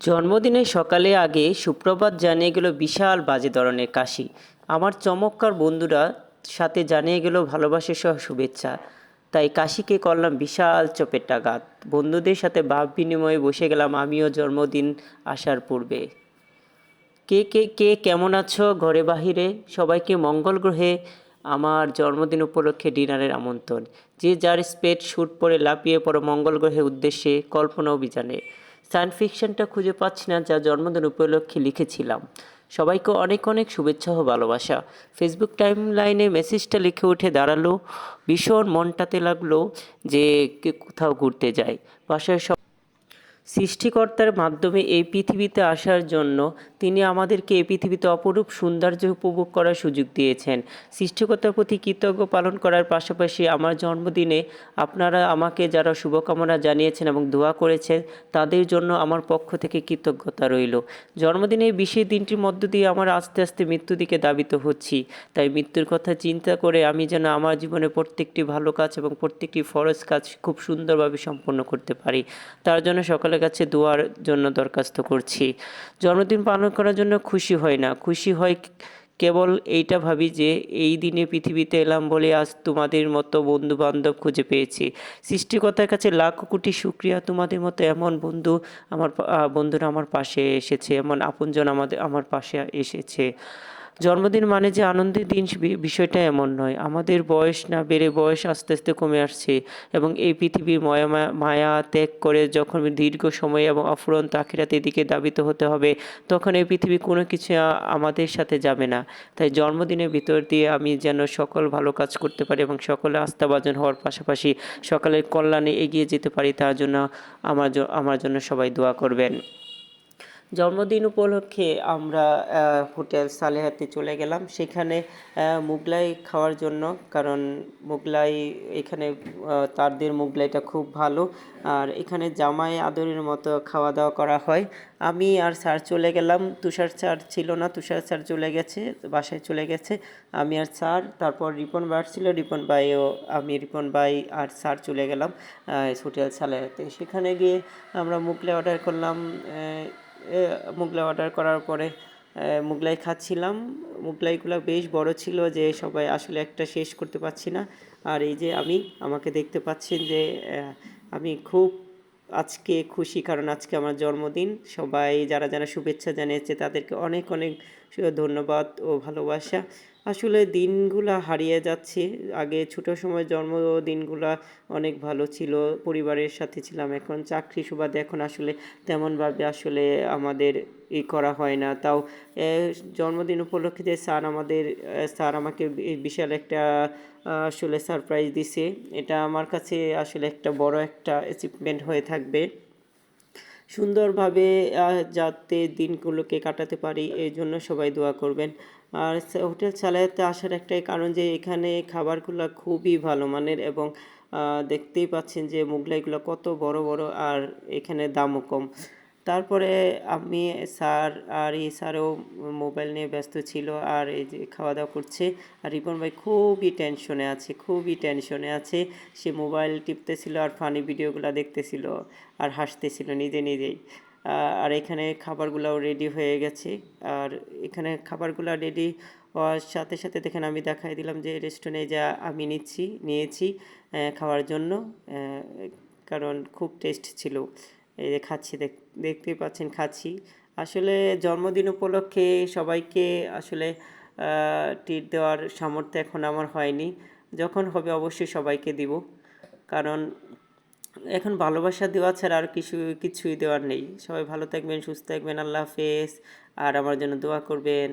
জন্মদিনের সকালে আগে সুপ্রভাত জানিয়ে গেল বিশাল বাজে ধরনের কাশি। আমার চমৎকার বন্ধুরা সাথে জানিয়ে গেল ভালোবাসা সহ শুভেচ্ছা। তাই কাশিকে করলাম বিশাল চপেটাঘাত বন্ধুদের সাথে ভাব বিনিময়ে বসে গেলাম আমিও জন্মদিন আসার পূর্বে। কে কে কে কেমন আছো ঘরে বাহিরে? সবাইকে মঙ্গল গ্রহে আমার জন্মদিন উপলক্ষে ডিনারের আমন্ত্রণ। যে যার স্পেড শ্যুট পরে লাপিয়ে পড়ো মঙ্গল গ্রহের উদ্দেশ্যে কল্পনা অভিযানে। সায়েন্স ফিকশনটা খুঁজে পাচ্ছি না, যা জন্মদিন উপলক্ষে লিখেছিলাম। সবাইকে অনেক অনেক শুভেচ্ছা ও ভালোবাসা। ফেসবুক টাইম লাইনে মেসেজটা লিখে উঠে দাঁড়াল। ভীষণ মনটাতে লাগল যে কে কোথাও ঘুরতে যায়। বাসায় সব সৃষ্টিকর্তার মাধ্যমে এই পৃথিবীতে আসার জন্য তিনি আমাদেরকে এই পৃথিবীতে অপরূপ সৌন্দর্য উপভোগ করার সুযোগ দিয়েছেন। সৃষ্টিকর্তার প্রতি কৃতজ্ঞ পালন করার পাশাপাশি আমার জন্মদিনে আপনারা আমাকে যারা শুভকামনা জানিয়েছেন এবং দোয়া করেছেন, তাদের জন্য আমার পক্ষ থেকে কৃতজ্ঞতা রইল। জন্মদিনে এই বিশেষ দিনটির মধ্য দিয়ে আমার আস্তে আস্তে মৃত্যু দিকে দাবিত হচ্ছি। তাই মৃত্যুর কথা চিন্তা করে আমি যেন আমার জীবনে প্রত্যেকটি ভালো কাজ এবং প্রত্যেকটি ফরজ কাজ খুব সুন্দরভাবে সম্পন্ন করতে পারি। তার জন্য সকলের কাছে দোয়ার জন্য দরখাস্ত করছি। জন্মদিন পালন করার জন্য খুশি হয় না। খুশি হয় কেবল এইটা ভাবি যে, এই দিনে পৃথিবীতে এলাম বলে আজ তোমাদের মতো বন্ধু বান্ধব খুঁজে পেয়েছি। সৃষ্টিকর্তার কাছে লাখ কোটি শুক্রিয়া। তোমাদের মতো এমন বন্ধু আমার বন্ধুরা আমার পাশে এসেছে। এমন আপনজন আমাদের, আমার পাশে এসেছে। জন্মদিন মানে যে আনন্দের দিন বিষয়টা এমন নয়। আমাদের বয়স না বেড়ে বয়স আস্তে আস্তে কমে আসছে এবং এই পৃথিবীর ময়া মায়া ত্যাগ করে যখন দীর্ঘ সময় এবং অফুরন্ত আখিরাতের দিকে দাবিত হতে হবে, তখন এই পৃথিবী কোনো কিছু আমাদের সাথে যাবে না। তাই জন্মদিনের ভিতর দিয়ে আমি যেন সকল ভালো কাজ করতে পারি এবং সকলে আস্থাভাজন হওয়ার পাশাপাশি সকলের কল্যাণে এগিয়ে যেতে পারি, তার জন্য আমার আমার জন্য সবাই দোয়া করবেন। জন্মদিন উপলক্ষে আমরা হোটেল সালেহাতে চলে গেলাম। সেখানে মুগলাই খাওয়ার জন্য, কারণ মুগলাই এখানে তারদের মুগলাইটা খুব ভালো। আর এখানে জামাই আদরের মতো খাওয়া দাওয়া করা হয়। আমি আর স্যার চলে গেলাম। তুষার স্যার ছিল না, তুষার স্যার চলে গেছে, বাসায় চলে গেছে। আমি আর স্যার, তারপর রিপন ভাই ছিল, রিপন ভাইও, আমি, রিপন ভাই আর স্যার চলে গেলাম হোটেল সালেহাতে। সেখানে গিয়ে আমরা মুগলাই অর্ডার করলাম মোগলাই অর্ডার করার পরে মোগলাই খাচ্ছিলাম। মোগলাইগুলো বেশ বড় ছিল যে সবাই আসলে একটা শেষ করতে পারছি না। আর এই যে আমি, আমাকে দেখতে পাচ্ছেন যে আমি খুব আজকে খুশি, কারণ আজকে আমার জন্মদিন। সবাই যারা যারা শুভেচ্ছা জানিয়েছে তাদেরকে অনেক অনেক ধন্যবাদ ও ভালোবাসা। আসলে দিনগুলা হারিয়ে যাচ্ছে। আগে ছোটো সময় জন্মদিনগুলা অনেক ভালো ছিল, পরিবারের সাথে ছিলাম, এখন চাকরি সুবাদে এখন আসলে তেমনভাবে আসলে আমাদের ই করা হয় না। তাও জন্মদিন উপলক্ষে যে স্যার আমাদের স্যার আমাকে বিশাল একটা আসলে সারপ্রাইজ দিছে। এটা আমার কাছে আসলে একটা বড় একটা অ্যাচিভমেন্ট হয়ে থাকবে। সুন্দরভাবে যাতে দিনগুলোকে কাটাতে পারি, এই জন্য সবাই দোয়া করবেন। আর হোটেল চালাতে আসার একটাই কারণ যে, এখানে খাবারগুলো খুবই ভালো মানের এবং দেখতেই পাচ্ছেন যে, মোগলাইগুলো কত বড় বড় আর এখানে দামও কম। তারপরে আমি স্যার আর এই স্যারও মোবাইল নিয়ে ব্যস্ত ছিল আর এই যে খাওয়া দাওয়া করছে। আর রিপন ভাই খুবই টেনশনে আছে, খুবই টেনশনে আছে। সে মোবাইল টিপতেছিল আর ফানি ভিডিওগুলো দেখতেছিল আর হাসতেছিল নিজে নিজেই। আর এখানে খাবারগুলোও রেডি হয়ে গেছে। আর এখানে খাবারগুলো রেডি হওয়ার সাথে সাথে দেখেন আমি দেখাই দিলাম যে রেস্টুরেন্টে যা আমি নিচ্ছি, নিয়েছি খাওয়ার জন্য কারণ খুব টেস্ট ছিল। এই যে খাচ্ছি, দেখ, দেখতেই পাচ্ছেন খাচ্ছি। আসলে জন্মদিন উপলক্ষে সবাইকে আসলে ট্রিট দেওয়ার সামর্থ্য এখন আমার হয়নি। যখন হবে অবশ্যই সবাইকে দিব। কারণ এখন ভালোবাসা দেওয়া ছাড়া আর কিছু, কিছুই দেওয়ার নেই। সবাই ভালো থাকবেন, সুস্থ থাকবেন, আল্লাহ হাফেজ। আর আমার জন্য দোয়া করবেন।